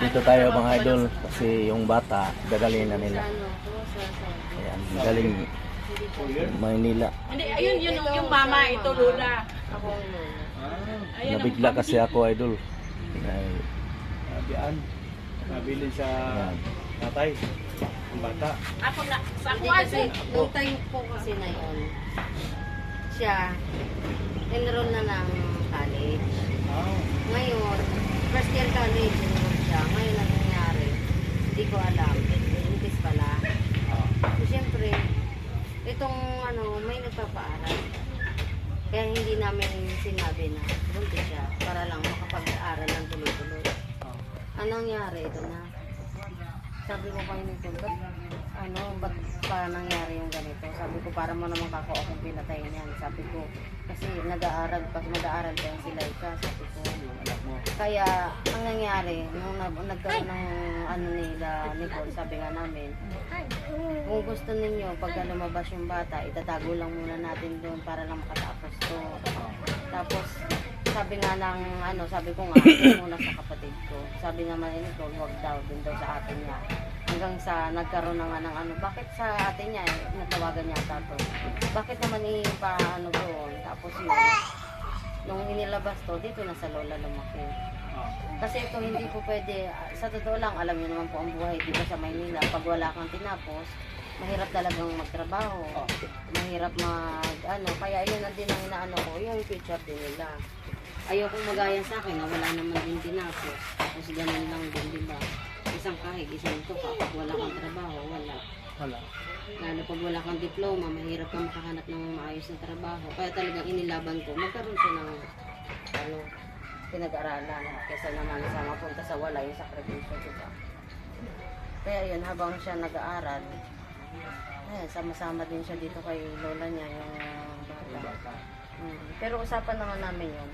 Dito tayo mga idol kasi yung bata dadalhin na nila. Ayan, galing Maynila. Hindi, ayun, yun yung, mama, ito Lola. Ako Nabigla kasi ako idol. Ay, Nabian. Nabili sa tatay. Ang bata. Ako na, sa Hindi kuwan kasi, nung time po kasi na yun, siya, enroll na ng college. Ah. Ngayon, first year college, siya. Ngayon, ang nangyari, hindi ko alam. Buntis pala. So, siyempre, itong ano, may nagpapaaral. Kaya hindi namin sinabi na buntis siya para lang makapag-aaral ng tuloy-tuloy. Anong nangyari? Ito na. Sabi ko kayo nito, ba't, ano, ba't pa nangyari yung ganito? Sabi ko, para mo naman kako akong pinatay niyan. Sabi ko, kasi nag-aaral pa, nag-aaral pa yung sila ika. Sabi ko, kaya, ang nangyari, nung nag- nagkaroon ng ano nila, Nicole, sabi nga namin, kung gusto ninyo, pagka lumabas yung bata, itatago lang muna natin doon para lang makatapos to. Tapos, sabi nga ng, ano, sabi ko nga, muna sa kapatid ko. Sabi naman ni Nicole, huwag daw, doon daw sa atin niya. Hanggang sa nagkaroon ng ano, bakit sa atin niya, eh, natawagan niya to. Bakit naman ipa, ano doon? Tapos yun, nung inilabas to, dito na sa Lola lumaki. Kasi ito hindi po pwede, ah, sa totoo lang, alam niyo naman po ang buhay dito sa Maynila. Pag wala kang tinapos, mahirap talagang magtrabaho. Mahirap mag, ano, kaya yun ang din ang inaano ko, yung future din nila. Ayokong magaya sa akin na wala naman din tinapos. Tapos ganun lang din, di ba? Isang kahig, isang tuka. Pag wala kang trabaho, wala. Lalo pag wala kang diploma, mahirap kang makahanap ng maayos na trabaho. Kaya talagang inilaban ko, magkaroon siya ng ano, pinag-aralan kaysa naman sa mapunta sa wala yung sakripisyo, di ba? Kaya yun, habang siya nag-aaral, ayan, sama-sama din siya dito kay lola niya, yung bata. Mm. Pero usapan naman namin yun,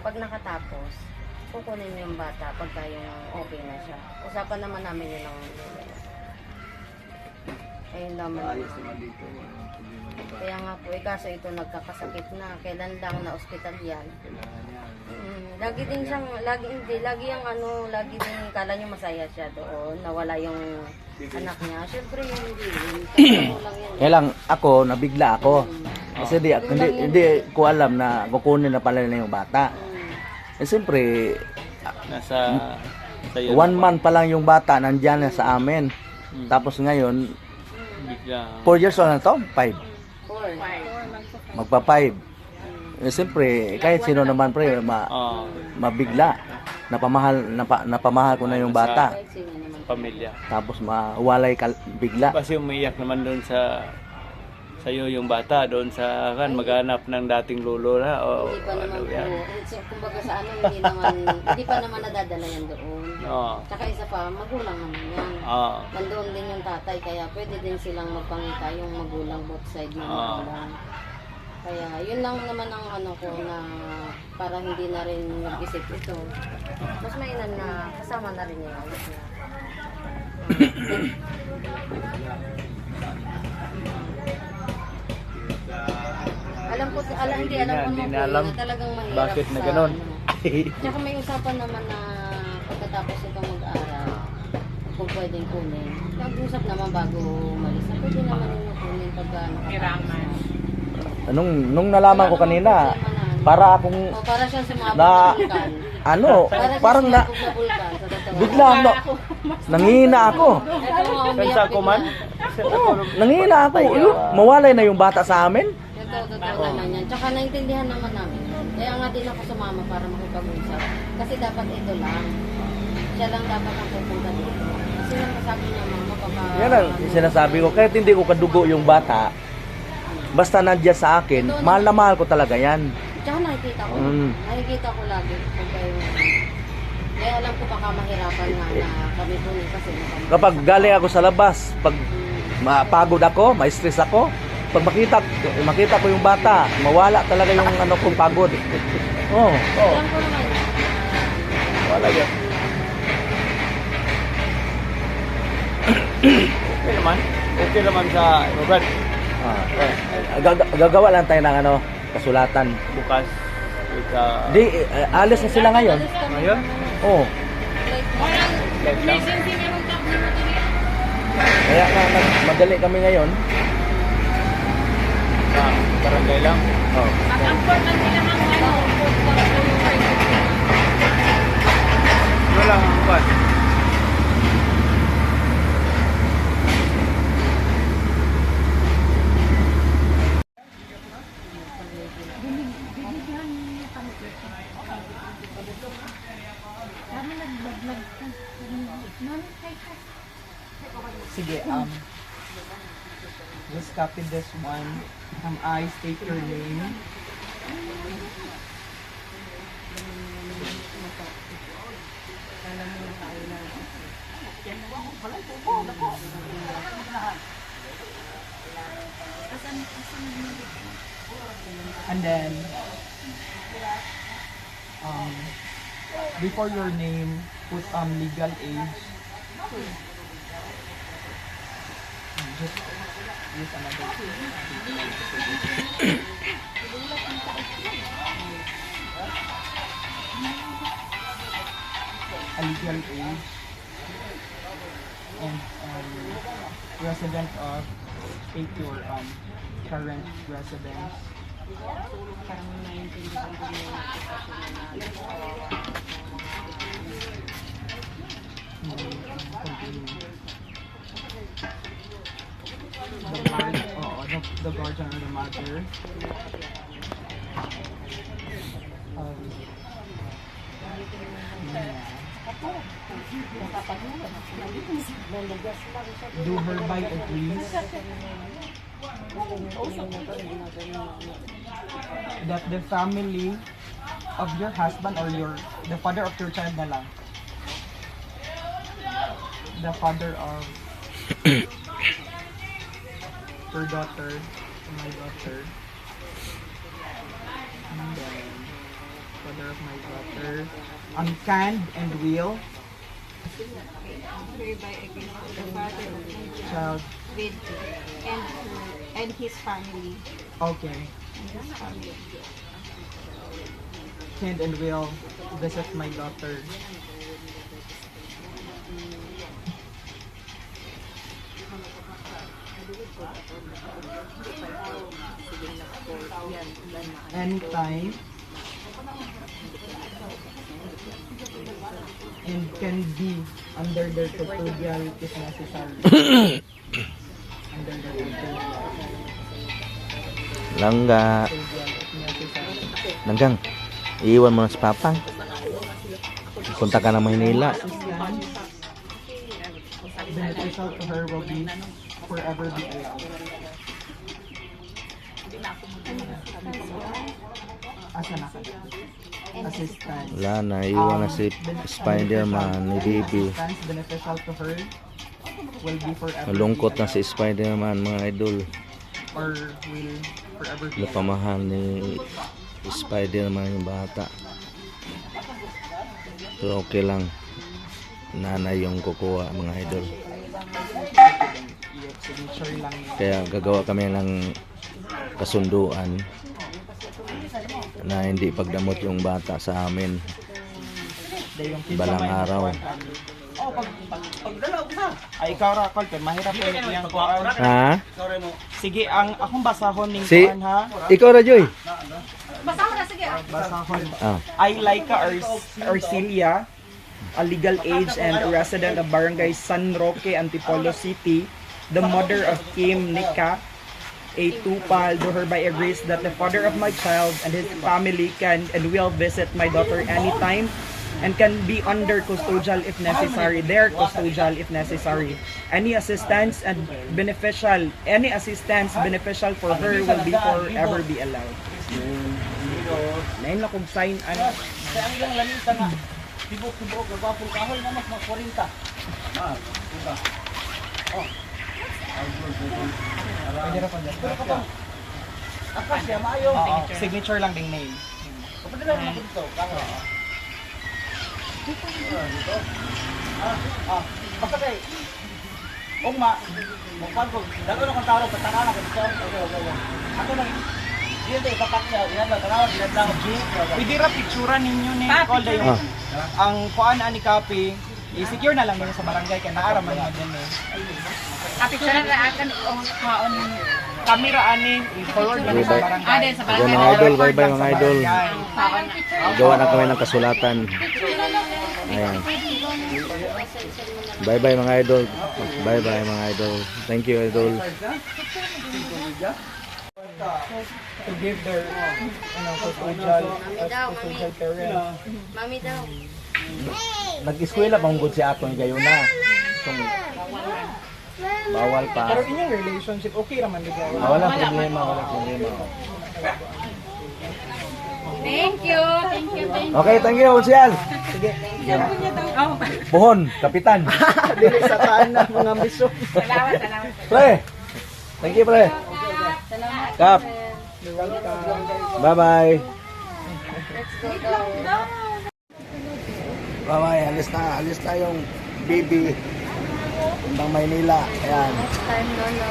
pag nakatapos, kukunin yung bata pagka yung okay na siya. Usapan naman namin yun ng. Ayun naman. Ayos naman dito. Kaya nga po, eh, kaso ito nagkakasakit na. Kailan lang na ospital yan. Kailangan. Mm, lagi din siyang, lagi hindi, lagi yung ano, lagi din, kala niyo masaya siya doon, nawala yung anak niya. Siyempre yung hindi, yung lang yan. Kaya lang ako, nabigla ako. Kasi di, hindi, hindi ko alam na kukunin na pala na yung bata. Mm. Eh siyempre, Nasa sa'yo. one month pa lang yung bata nandyan na sa amin. Tapos ngayon, Bigla. 4 years old na to? 5. Four. Magpa 5. Eh siyempre, kahit sino naman pre, ma, Ah, mabigla. Napamahal, napa, napamahal ko na yung bata. Pamilya. Tapos mawalay ka bigla. Kasi umiiyak naman doon sa sa'yo yung bata doon sa kan maghanap ng dating lolo na o Hindi pa naman ano po, yan. so, kumbaga sa ano, hindi naman, hindi pa naman nadadala yan doon. Oo. Tsaka isa pa, magulang naman yan. Ah, Nandoon din yung tatay, kaya pwede din silang magpangita yung magulang both side ng Ah. magulang. Kaya yun lang naman ang ano ko na para hindi na rin mag-isip ito. Mas mainan na kasama na rin yung anak niya. ko, alam, hindi alam ko Hindi naman na alam na talagang mahirap bakit na sa, ano. Tsaka may usapan naman na pagkatapos itong mag-aaral, kung pwedeng kunin. Nag-usap naman bago umalis na pwede naman yung kunin pagka Kiraman. Nung, nung nalaman ko kanina, para akong, O, para siyang sumabog Na- na ano, Para parang na, na sa bigla, ako. Ito nga, umiyak Kansa ko man? bigla. Nangihina ako. Ayun, mawalay na yung bata sa amin. Ito, totoo naman yan. Tsaka naintindihan naman namin. yun. Kaya nga din ako sumama para makipag-usap. Kasi dapat ito lang. Siya lang dapat ang pupunta dito. Kasi lang sabi niya, mama, baka... Yan ang sinasabi ko. Kahit hindi ko kadugo yung bata, basta nandiyan sa akin, mahal na mahal ko talaga yan. Tsaka nakikita ko. Mm. Nakikita ko lagi. Kung kayo... Kaya alam ko baka mahirapan nga na kami po kasi nakam- Kapag galing ako sa labas, pag mapagod ako, ma-stress ako, pag makita, makita ko yung bata, mawala talaga yung ano kong pagod. Oh, oh. Naman. Wala yan. okay naman. Okay naman sa Robert. Ah, gag- gagawa lang tayo ng ano, kasulatan. Bukas. Sa Di, eh, alis na sila ngayon. Ngayon? Oh, ka na natin. Kaya nga, madali kami ngayon. Barangay lang. Oh. Mag-afford lang sila ng ano. Ano lang ang kwan. Sige, um, just copy this one. Um, I state your name. And then, um, before your name, put um legal age. Just another. A and um, resident of your um, current residence. And guardian or the mother. Um, yeah. Do hereby agrees that the family of your husband or your the father of your child na lang the father of her daughter, Oh my daughter, and then father of my daughter, uncanned and will, hereby against the father of my child, child with and her and his family okay, and his family. can and will visit my daughter. Anytime. And can be under their tutorial if necessary. under their. Langga. Langgang. Iiwan mo na si Papa. Punta ka na Maynila. beneficial to her will be forever be allowed. Asa na ka? Assistance. Wala na, iwan na si Spider-Man ni. Assistance beneficial to her will be forever Malungkot na si. Spider-Man mga idol. or will forever be allowed. Napamahal ni Spider-Man yung bata. So okay lang. Nanay yung kukuha mga idol. Kaya gagawa kami ng kasunduan na hindi pagdamot yung bata sa amin. Balang araw. Oh, pag, pag, pagdala ka. Ay, ikaw ra, kay mahirap yung kuhaan. Ha? Sige, ang akong basahon ning Si ha. Ikaw ra Joy. Basahon. Ah. I Laika Ar- Arcilia, a legal age and a resident of Barangay San Roque, Antipolo City, the mother of Kim Nika, a tupal, do hereby agrees that the father of my child and his family can and will visit my daughter anytime and can be under custodial if necessary, their custodial if necessary. Any assistance and beneficial, any assistance beneficial for her will be forever be allowed. Lain na kong sign ano. Pwede ra pa dyan. Oo, signature lang ding name. Basta kay Ugma, mo pagko, dago na kong taro sa tanana ko dito. Okay, okay, okay. Ako lang Diyan tayo papak niya, yan lang tanawa dinadlang G. Pwede ra picturean ninyo ni Ah, Call Ah. Ang kuan ani copy I-secure na lang yun sa barangay kaya naaraman mo din eh. Ko na akan ang kaon Camera ani, i-forward na lang sa barangay. Ah, din sa barangay. Mga idol, bye-bye mga idol. Gawa na kami ng kasulatan. Ayan. Bye-bye mga idol. Bye-bye mga idol. Thank you idol. To give their ano, custodial, Mami daw, mami. custodial parents. Mami daw. Nag-eskwela pa gud si ato ni Gayuna. Kung bawal pa. Pero inyong relationship, okay raman di ba? Ah, Wala problema, wala problema. Thank you. Thank you. Thank you. Okay, thank you, Unsyal. Sige. Puhon, kapitan. Dili sa taan na mga ambisyon. Salamat, salamat. Pre. Thank you, pre. Kap. You're welcome. Bye-bye. Let's go Bye-bye. Alis na, alis na yung baby. Puntang Maynila. Ayan. Next time, Lolo.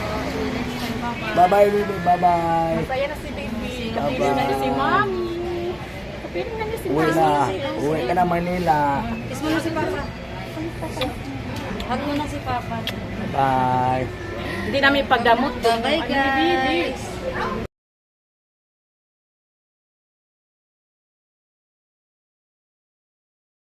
Next time, Papa. Bye-bye, baby. Bye-bye. Masaya na si baby. Kapiling na niya si mommy. Kapiling na niya si Uwi na. Uwi ka na Manila. Kiss mo na si Papa. Hug mo na si Papa. Bye. Hindi namin pagdamot. Bye-bye, guys.